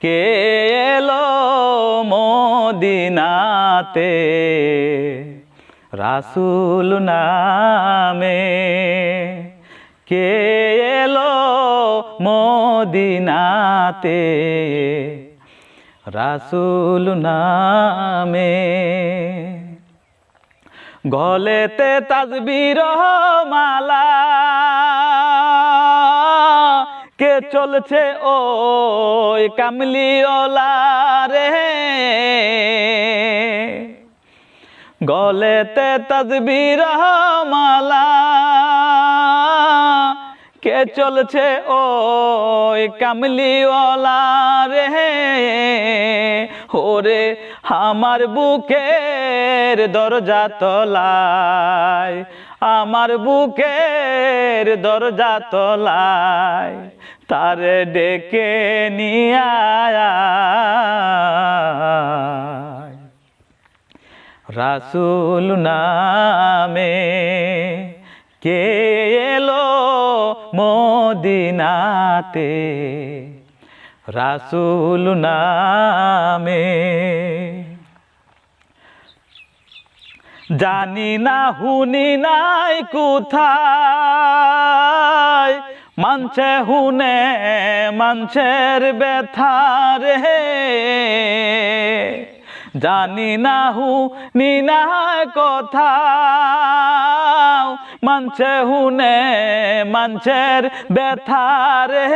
কে এলো মদিনাতে? রাসুল নামে। কে এলো মদিনাতে? রাসুল নামে। গলেতে তাজবির মালা চলছে ওই কামলিওলা রে গলেতে তদবির মালা। কে চলছে ওই কামলিওয়ালা রে ওরে আমার বুকের দরজা তলায়, আমার বুকের দরজা তলায়। তারে ডেকে নিয়ে রাসুল নামে কে এলো মদিনাতে? রাসুল নামে জানি না, হুনি নাই কোথায়? মানছে হুনে মানছের ব্যথা রে। জানি না হু নিনা কথা মানছে হুনে মানছের ব্যথা রে।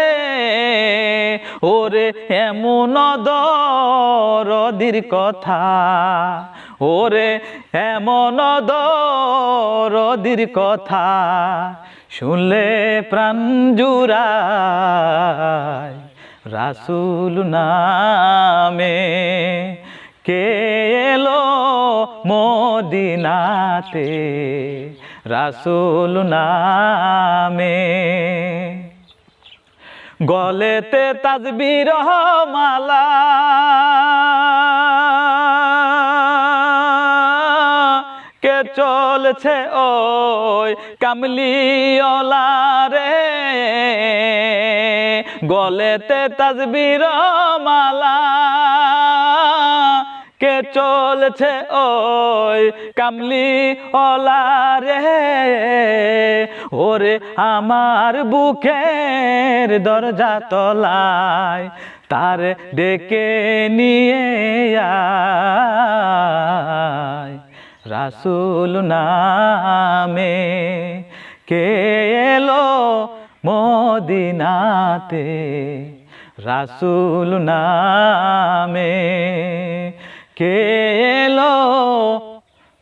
ওরে এমন দরদির কথা। ওরে এমন দরদির কথা। শুনলে প্রাণ জুড়ায় রাসুল নামে। কে এলো মদিনাতে? রাসুল নামে। গলেতে তাজবির মালা। কে চলছে ওই কামলিওলা রে গলেতে তাজবির মালা। চলছে ওই কামলি ওলা রে ওরে আমার বুকের দরজা তলায় তার ডেকে নিয়ে রাসুল নামে কে এলো মদিনাতে? রাসুল নামে কে এলো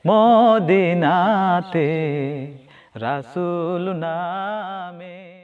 মদিনাতে? রাসুল নামে